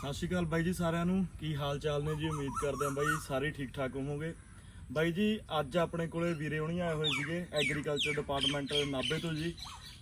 ਸਤਿ ਸ਼੍ਰੀ ਅਕਾਲ ਬਾਈ ਜੀ ਸਾਰਿਆਂ ਨੂੰ। ਕੀ ਹਾਲ ਚਾਲ ਨੇ ਜੀ? ਉਮੀਦ ਕਰਦੇ ਹਾਂ ਬਾਈ ਸਾਰੇ ਠੀਕ ਠਾਕ ਹੋਵੋਗੇ। ਬਾਈ ਜੀ, ਅੱਜ ਆਪਣੇ ਕੋਲੇ ਵੀਰੇ ਹੋਣੀ ਆਏ ਹੋਏ ਸੀਗੇ ਐਗਰੀਕਲਚਰ ਡਿਪਾਰਟਮੈਂਟ ਨਾਭੇ ਤੋਂ ਜੀ।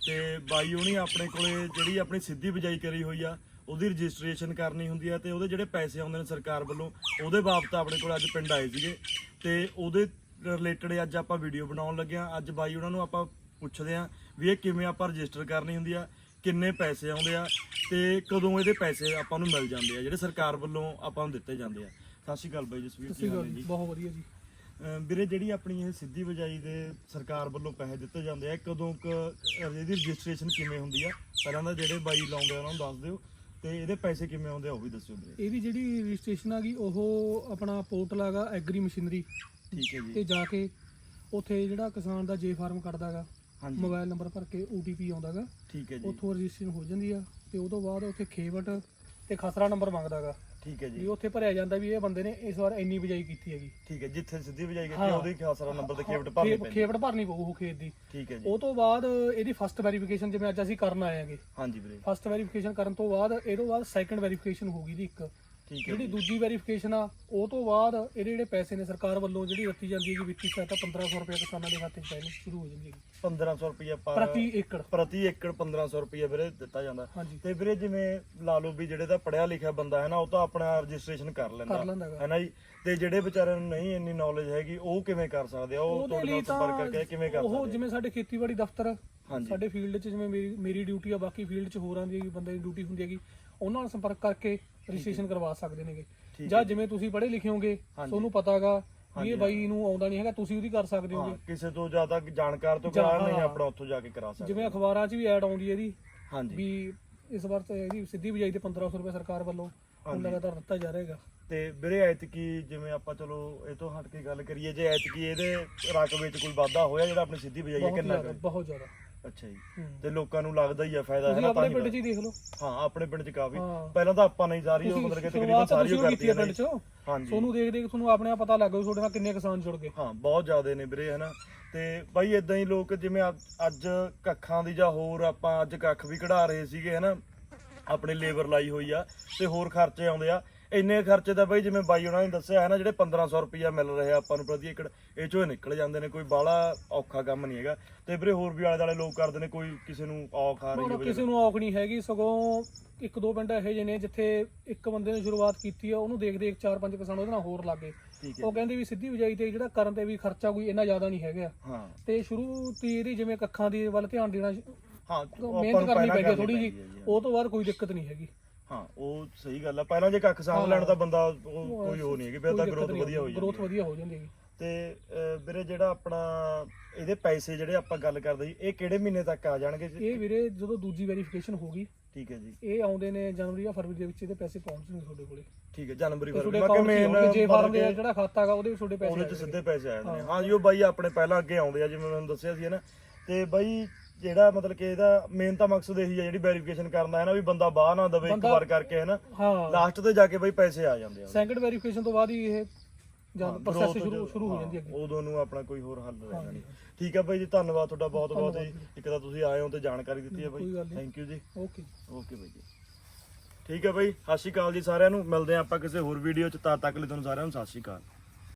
ਤੇ ਬਾਈ ਹੋਣੀ ਆਪਣੇ ਕੋਲੇ ਜਿਹੜੀ ਆਪਣੀ ਸਿੱਧੀ ਬਿਜਾਈ ਕਰੀ ਹੋਈ ਆ, ਉਹਦੀ ਰਜਿਸਟ੍ਰੇਸ਼ਨ ਕਰਨੀ ਹੁੰਦੀ ਆ ਤੇ ਉਹਦੇ ਜਿਹੜੇ ਪੈਸੇ ਆਉਂਦੇ ਨੇ ਸਰਕਾਰ ਵੱਲੋਂ, ਉਹਦੇ ਬਾਬਤ ਆਪਣੇ ਕੋਲ ਅੱਜ ਪਿੰਡ ਆਏ ਸੀਗੇ। ਤੇ ਉਹਦੇ ਰਿਲੇਟਡ ਅੱਜ ਆਪਾਂ ਵੀਡੀਓ ਬਣਾਉਣ ਲੱਗੇ ਆ। ਅੱਜ ਬਾਈ ਉਹਨਾਂ ਨੂੰ ਆਪਾਂ ਪੁੱਛਦੇ ਆ ਵੀ ਇਹ ਕਿਵੇਂ ਆਪਾਂ ਰਜਿਸਟਰ ਕਰਨੀ ਹੁੰਦੀ ਆ। ਕਿੰਨੇ ਪੈਸੇ ਆਉਂਦੇ ਆ ਤੇ ਕਦੋਂ ਇਹਦੇ ਪੈਸੇ ਆਪਾਂ ਨੂੰ ਮਿਲ ਜਾਂਦੇ ਆ ਜਿਹੜੇ ਸਰਕਾਰ ਵੱਲੋਂ ਆਪਾਂ ਨੂੰ ਦਿੱਤੇ ਜਾਂਦੇ ਆ। ਸਤਿ ਸ਼੍ਰੀ ਅਕਾਲ ਬਾਈ ਜਸਵੀਰ ਜੀ ਬਹੁਤ ਵਧੀਆ ਜੀ। ਵੀਰੇ ਜਿਹੜੀ ਆਪਣੀ ਇਹ ਸਿੱਧੀ ਬਜਾਈ ਦੇ ਸਰਕਾਰ ਵੱਲੋਂ ਪੈਸੇ ਦਿੱਤੇ ਜਾਂਦੇ ਆ ਕਦੋਂ ਕ ਇਹਦੀ ਰਜਿਸਟ੍ਰੇਸ਼ਨ ਕਿਵੇਂ ਹੁੰਦੀ ਆ? ਪਹਿਲਾਂ ਤਾਂ ਜਿਹੜੇ ਬਾਈ ਲਾਉਂਦੇ ਆ ਉਹਨਾਂ ਨੂੰ ਦੱਸ ਦਿਓ। ਤੇ ਇਹਦੇ ਪੈਸੇ ਕਿਵੇਂ ਆਉਂਦੇ ਆ ਉਹ ਵੀ ਦੱਸਿਓ ਵੀਰੇ। ਇਹਦੀ ਜਿਹੜੀ ਰਜਿਸਟ੍ਰੇਸ਼ਨ ਆ ਗਈ ਉਹ ਆਪਣਾ ਪੋਰਟਲ ਹੈਗਾ ਐਗਰੀ ਮਸ਼ੀਨਰੀ। ਠੀਕ ਹੈ ਤੇ ਜੀ ਜਾ ਕੇ ਉੱਥੇ ਜਿਹੜਾ ਕਿਸਾਨ ਦਾ ਜੇ ਫਾਰਮ ਕੱਢਦਾਗਾ ਹਾਂਜੀ। ਮੋਬਾਈਲ ਨੰਬਰ ਭਰ ਕੇ OTP ਆਉਂਦਾਗਾ। ਠੀਕ ਹੈ ਜੀ। ਉੱਥੋਂ ਰਜਿਸਟ੍ਰੇਸ਼ਨ ਹੋ ਜਾਂਦੀ ਆ ਤੇ ਉਹ ਤੋਂ ਬਾਅਦ ਉੱਥੇ ਖੇਵਟ ਤੇ ਖਸਰਾ ਨੰਬਰ ਮੰਗਦਾਗਾ। ਠੀਕ ਹੈ ਵੀ ਜੀ ਉੱਥੇ ਭਰਿਆ ਜਾਂਦਾ ਵੀ ਇਹ ਬੰਦੇ ਨੇ ਇਸ ਵਾਰ ਇੰਨੀ ਬਿਜਾਈ ਕੀਤੀ ਹੈਗੀ। ਠੀਕ ਹੈ ਜਿੱਥੇ ਸਿੱਧੀ ਬਜਾਈ ਕੀਤੀ ਹਾਂ। ਉਹਦੇ ਖਾਸਰਾ ਨੰਬਰ ਤੇ ਖੇਵਟ ਭਰਨੀ ਖੇਪ- ਪੈਂਦੀ। ਖੇਵਟ ਭਰਨੀ ਪਊ ਉਹ ਖੇਤ ਦੀ। ਠੀਕ ਹੈ ਜੀ। ਉਹ ਤੋਂ ਬਾਅਦ ਇਹਦੀ ਫਸਟ ਵੈਰੀਫਿਕੇਸ਼ਨ ਜਿਵੇਂ ਅੱਜ ਅਸੀਂ ਕਰਨ ਆਏ ਆਂਗੇ ਹਾਂਜੀ ਵੀਰੇ। ਫਸਟ ਵੈਰੀਫਿਕੇਸ਼ਨ ਕਰਨ ਤੋਂ ਬਾਅਦ ਇਹ ਤੋਂ ਬਾਅਦ ਸੈਕੰਡ ਵੈਰੀਫਿਕੇਸ਼ਨ ਹੋਊਗੀ ਦੀ ਇੱਕ। ਠੀਕ ਹੈ ਜਿਹੜੀ ਜੀ। ਦੂਜੀ ਵੈਰੀਫਿਕੇਸ਼ਨ ਆ ਉਹ ਤੋਂ ਬਾਅਦ ਇਹਦੇ ਜਿਹੜੇ ਪੈਸੇ ਨੇ ਸਰਕਾਰ ਵੱਲੋਂ ਜਿਹੜੀ ਦਿੱਤੀ ਜਾਂਦੀ ਹੈ ਕਿ ਵਿੱਤੀ ਸਹਾਇਤਾ 1500 ਰੁਪਏ ਕਿਸਾਨਾਂ ਦੇ ਖਾਤੇ 'ਚ ਪੈਣੀ ਸ਼ੁਰੂ ਹੋ ਜਾਂਦੀ ਹੈ। 1500 ਰੁਪਏ ਪਰ ਪ੍ਰਤੀ ਏਕੜ। ਪ੍ਰਤੀ ਏਕੜ 1500 ਰੁਪਏ ਵੀਰੇ ਦਿੱਤਾ ਜਾਂਦਾ। ਹਾਂਜੀ। ਤੇ ਵੀਰੇ ਜਿਵੇਂ ਲਾ ਲਓ ਵੀ ਜਿਹੜੇ ਤਾਂ ਪੜਿਆ ਲਿਖਿਆ ਬੰਦਾ ਹੈ ਨਾ ਉਹ ਤਾਂ ਆਪਣਾ ਰਜਿਸਟ੍ਰੇਸ਼ਨ ਕਰ ਲੈਂਦਾ। ਕਰ ਲੈਂਦਾ ਹੈਗਾ। ਹੈ ਨਾ ਜੀ? ਤੇ ਜਿਹੜੇ ਵਿਚਾਰਿਆਂ ਨੂੰ ਨਹੀਂ ਇੰਨੀ ਨੌਲੇਜ ਹੈਗੀ ਉਹ ਕਿਵੇਂ ਕਰ ਸਕਦੇ ਆ? ਉਹ ਤੁਹਾਡੇ ਨਾਲ ਸੰਪਰਕ ਕਰਕੇ ਕਿਵੇਂ ਕਰ ਉਹ ਸਕਦੇ ਜਿਵੇਂ ਸਾਡੇ ਖੇਤੀਬਾੜੀ ਦਫ਼ਤਰ ਹਾਂਜੀ। ਸਾਡੇ ਫੀਲਡ 'ਚ ਜਿਵੇਂ ਮੇਰੀ ਮੇਰੀ ਡਿਊਟੀ ਆ ਬਾਕੀ ਫੀਲਡ 'ਚ ਹੋਰਾਂ ਦੀ ਬੰਦੇ ਦੀ ਡਿਊਟੀ ਹੁੰਦੀ ਹੈਗੀ ਉਹਨਾਂ ਨਾਲ ਸੰਪਰਕ ਕਰਕੇ ਰਜਿਸਟ੍ਰੇਸ਼ਨ ਕਰਵਾ ਸਕਦੇ ਨੇਗੇ। ਜਾਂ ਜਿਵੇਂ ਤੁਸੀਂ ਪੜ੍ਹੇ ਲਿਖੇ ਹੋਗੇ। ਤੁਹਾਨੂੰ ਪਤਾਗਾ ਵੀ ਇਹ ਬਾਈ ਨੂੰ ਆਉਂਦਾ ਨਹੀਂ ਹੈਗਾ ਤੁਸੀਂ ਉਹਦੀ ਕਰ ਸਕਦੇ ਹਾਂ ਹੋਗੇ ਕਿਸੇ ਤੋਂ ਜ਼ਿਆਦਾ ਜਾਣਕਾਰ ਤੋਂ ਕਰਾ ਨਹੀਂ। ਆਪਣਾ ਉੱਥੋਂ ਜਾ ਕੇ ਕਰਾ ਸਕਦੇ ਜਿਵੇਂ ਅਖਬਾਰਾਂ 'ਚ ਵੀ ਐਡ ਆਉਂਦੀ ਹੈ ਇਹਦੀ ਹਾਂਜੀ। ਵੀ ਇਸ ਵਾਰ ਤਾਂ ਇਹਦੀ ਸਿੱਧੀ ਬਿਜਾਈ ਤੇ 1500 ਰੁਪਏ ਸਰਕਾਰ ਵੱਲੋਂ ਹਾਂਜੀ। ਲਗਾਤਾਰ ਦਿੱਤਾ ਜਾ ਰਿਹਾ ਹੈਗਾ। ਤੇ ਵੀਰੇ ਐਤਕੀ ਜਿਵੇਂ ਆਪਾਂ ਚਲੋ ਇਹ ਤੋਂ ਹਟ ਕੇ ਗੱਲ ਕਰੀਏ ਜੇ ਐਤਕੀ ਇਹਦੇ ਰਕਬੇ 'ਚ ਕੋਈ ਵਾਧਾ ਹੋਇਆ ਜਿਹੜਾ ਆਪਣੀ ਸਿੱਧੀ ਬਜਾਈ ਹੈ ਬਹੁਤ ਕਿੰਨਾ ਜ਼ਿਆਦਾ ਕੁ? ਬਹੁਤ ਜ਼ਿਆਦਾ। ਅੱਛਾ ਜੀ। ਹੂੰ। ਤੇ ਲੋਕਾਂ ਨੂੰ ਲੱਗਦਾ ਹੀ ਆ ਫਾਇਦਾ ਹੈ ਤੁਸੀਂ ਨਾ ਤਾਂ ਆਪਣੇ ਹੀ ਪਿੰਡ 'ਚ ਹੀ ਦੇਖ ਲਓ। ਹਾਂ ਆਪਣੇ ਪਿੰਡ 'ਚ ਕਾਫੀ। ਹਾਂ। ਪਹਿਲਾਂ ਤਾਂ ਆਪਾਂ ਨਹੀਂ ਸਾਰੀ ਉਹ ਤੁਸੀਂ ਮਤਲਬ ਕਿ ਸ਼ੁਰੂਆਤ ਤਕਰੀਬਨ ਤਾਂ ਸਾਰੀ ਤੁਸੀਂ ਉਹ ਕੀਤੀ ਹੈ ਕਰਤੀਆਂ ਪਿੰਡ ਨੇ। 'ਚ। ਹਾਂਜੀ। ਤੁਹਾਨੂੰ ਦੇਖ ਦੇਖ ਤੁਹਾਨੂੰ ਆਪਣੇ ਆਪ ਪਤਾ ਲੱਗ ਗਿਆ ਤੁਹਾਡੇ ਨਾਲ ਕਿੰਨੇ ਕਿਸਾਨ ਜੁੜ ਗਏ। ਹਾਂ ਬਹੁਤ ਜ਼ਿਆਦੇ ਨੇ ਵੀਰੇ ਹਨਾ। ਤੇ ਬਾਈ ਇਦਾਂ ਹੀ ਲੋਕ ਜਿਵੇਂ ਅੱਜ- ਅੱਜ ਕੱਖਾਂ ਦੀ ਜਾਂ ਹੋਰ ਆਪਾਂ ਅੱਜ ਕੱਖ ਵੀ ਕਢਾ ਰਹੇ ਸੀਗੇ ਹਨਾ। ਆਪਣੇ ਲੇਬਰ ਲਾਈ ਹੋਈ ਆ ਤੇ ਹੋਰ ਖਰਚੇ ਆਉਂਦੇ ਆ। ਇੰਨੇ ਖਰਚੇ ਤਾਂ ਬਾਈ ਜਿਵੇਂ ਬਾਈ ਉਹਨਾਂ ਨੇ ਦੱਸਿਆ ਹੈ ਨਾ ਜਿਹੜੇ 1500 ਰੁਪਇਆ ਮਿਲ ਰਿਹਾ ਆਪਾਂ ਨੂੰ ਪ੍ਰਤੀ ਏਕੜ ਇਹ ਚੋਂ ਨਿਕਲ ਜਾਂਦੇ ਨੇ ਕੋਈ ਬਾਹਲਾ ਔਖਾ ਕੰਮ ਨਹੀਂ ਹੈਗਾ। ਤੇ ਵੀਰੇ ਹੋਰ ਵੀ ਆਲੇ ਦੁਆਲੇ ਲੋਕ ਕਰਦੇ ਨੇ ਕੋਈ ਕਿਸੇ ਨੂੰ ਔਖ ਆ ਰਹੀ ਹੋਵੇ ਕਿਸੇ ਨੂੰ ਔਖ ਨਹੀਂ ਹੈਗੀ ਸਗੋਂ ਇੱਕ ਦੋ ਪਿੰਡ ਇਹੋ ਜਿਹੇ ਨੇ ਜਿੱਥੇ ਇੱਕ ਬੰਦੇ ਨੇ ਸ਼ੁਰੂਆਤ ਕੀਤੀ ਆ ਉਹਨੂੰ ਦੇਖ ਦੇਖ ਚਾਰ ਪੰਜ ਕਿਸਾਨ ਉਹਦੇ ਨਾਲ ਹੋਰ ਲੱਗੇ ਠੀਕ ਹੈ। ਉਹ ਕਹਿੰਦੇ ਵੀ ਸਿੱਧੀ ਬਿਜਾਈ ਤੇ ਜਿਹੜਾ ਕਰਨ ਤੇ ਵੀ ਖਰਚਾ ਕੋਈ ਇੰਨਾ ਜ਼ਿਆਦਾ ਨਹੀਂ ਹੈਗਾ। ਹਾਂ। ਤੇ ਸ਼ੁਰੂ ਤੇ ਇਹਦੀ ਜਿਵੇਂ ਕੱਖਾਂ ਦੀ ਵੱਲ ਧਿਆਨ ਦੇਣਾ ਹਾਂ ਉਹ ਆਪਾਂ ਮਿਹਨਤ ਨੂੰ ਕਰਨੀ ਪਹਿਲਾਂ ਪੈਂਦੀ ਕਰਨੀ ਥੋੜੀ ਜੀ ਪੈਂਦੀ ਹੈ ਜੀ। ਉਹ ਤੋਂ ਬਾਅਦ ਕੋਈ ਦਿੱਕਤ ਨਹੀਂ ਹੈਗੀ। ਹਾਂ ਉਹ ਸਹੀ ਗੱਲ ਆ। ਪਹਿਲਾਂ ਜੇ ਕੱਖ ਸਾਂਭ ਲੈਣ ਤਾਂ ਬੰਦਾ ਉਹ ਕੋਈ ਉਹ ਨਹੀਂ ਹੈਗੀ ਫਿਰ ਤਾਂ ਗਰੋਥ ਵਧੀਆ ਹੋ ਜਾਂਦੀ ਗਰੋਥ ਹੈ। ਵਧੀਆ ਹੋ ਜਾਂਦੀ ਹੈਗੀ। ਤੇ ਅਹ, ਵੀਰੇ ਜਿਹੜਾ ਆਪਣਾ ਇਹਦੇ ਪੈਸੇ ਜਿਹੜੇ ਆਪਾਂ ਗੱਲ ਕਰਦੇ ਸੀ ਇਹ ਕਿਹੜੇ ਮਹੀਨੇ ਤੱਕ ਆ ਜਾਣਗੇ ਜੀ? ਇਹ ਵੀਰੇ ਜਦੋਂ ਦੂਜੀ ਵੈਰੀਫਿਕੇਸ਼ਨ ਹੋ ਗਈ ਠੀਕ ਹੈ ਜੀ। ਇਹ ਆਉਂਦੇ ਨੇ ਜਨਵਰੀ ਜਾਂ ਫਰਵਰੀ ਦੇ ਵਿੱਚ ਇਹਦੇ ਪੈਸੇ ਪਹੁੰਚਣਗੇ ਤੁਹਾਡੇ ਕੋਲੇ। ਠੀਕ ਹੈ ਜਨਵਰੀ ਤੇ ਫਰਵਰੀ। ਤੁਹਾਡੇ ਮੈਂ ਕਿ ਅਕਾਊਂਟ 'ਚ ਮੇਨ ਹੋਣਗੇ ਜੇ ਫਾਰਮ ਦੇ ਜਿਹੜਾ ਖਾਤਾ ਹੈਗਾ ਉਹਦੇ ਵਿੱਚ ਤੁਹਾਡੇ ਪੈਸੇ ਉਹਦੇ ਚ ਆ ਜਾਣਗੇ। ਸਿੱਧੇ ਪੈਸੇ ਆ ਜਾਂਦੇ ਨੇ ਹਾਂ ਜੀ ਉਹ ਬਾਈ ਆਪਣੇ ਪਹਿਲਾਂ ਅੱਗੇ ਆਉਂਦੇ ਆ ਜਿਵੇਂ ਮੈਨੂੰ ਦੱਸਿਆ ਸੀ ਨਾ। ਤੇ ਬਾਈ ਜਿਹੜਾ ਮਤਲਬ ਕਿ ਇਹਦਾ ਮੇਨ ਤਾਂ ਮਕਸਦ ਇਹੀ ਹੈ ਜਿਹੜੀ ਵੈਰੀਫਿਕੇਸ਼ਨ ਕਰਨਾ ਹੈ ਨਾ ਵੀ ਬੰਦਾ ਬਾਹ ਨਾ ਦਵੇ ਇੱਕ ਬੰਦਾ- ਵਾਰ ਕਰਕੇ ਹੈ ਨਾ। ਹਾਂ। ਲਾਸਟ ਤੇ ਜਾ ਕੇ ਬਾਈ ਪੈਸੇ ਆ ਜਾਂਦੇ ਆ। ਸੈਕੰਡ ਵੈਰੀਫਿਕੇਸ਼ਨ ਤੋਂ ਬਾਅਦ ਹੀ ਇਹ ਜਾਂ ਪ੍ਰੋਸੈਸ ਸ਼ੁਰੂ ਸ਼ੁਰੂ ਹੋ ਹਾਂ, ਜਾਂਦੀ ਹੈ ਉਦੋਂ ਨੂੰ ਆਪਣਾ ਕੋਈ ਹੋਰ ਹੱਲ ਰਹਿਣਾ। ਨਹੀਂ ਠੀਕ ਹੈ ਬਾਈ ਜੀ ਧੰਨਵਾਦ ਤੁਹਾਡਾ ਬਹੁਤ ਬਹੁਤ ਜੀ। ਇੱਕ ਤਾਂ ਤੁਸੀਂ ਆਏ ਹੋ ਤੇ ਜਾਣਕਾਰੀ ਦਿੱਤੀ ਹੈ ਬਾਈ। ਕੋਈ ਗੱਲ ਨਹੀਂ। ਥੈਂਕ ਯੂ ਜੀ। ਓਕੇ ਓਕੇ ਬਾਈ ਜੀ। ਠੀਕ ਹੈ ਬਾਈ ਸਤਿ ਸ਼੍ਰੀ ਅਕਾਲ ਜੀ ਸਾਰਿਆਂ ਨੂੰ। ਮਿਲਦੇ ਹਾਂ ਆਪਾਂ ਕਿਸੇ ਹੋਰ ਵੀਡੀਓ ਚ। ਤਦ ਤੱਕ ਲਈ ਤੁਹਾਨੂੰ ਸਾਰਿਆਂ ਨੂੰ ਸਤਿ ਸ਼੍ਰੀ ਅਕਾਲ।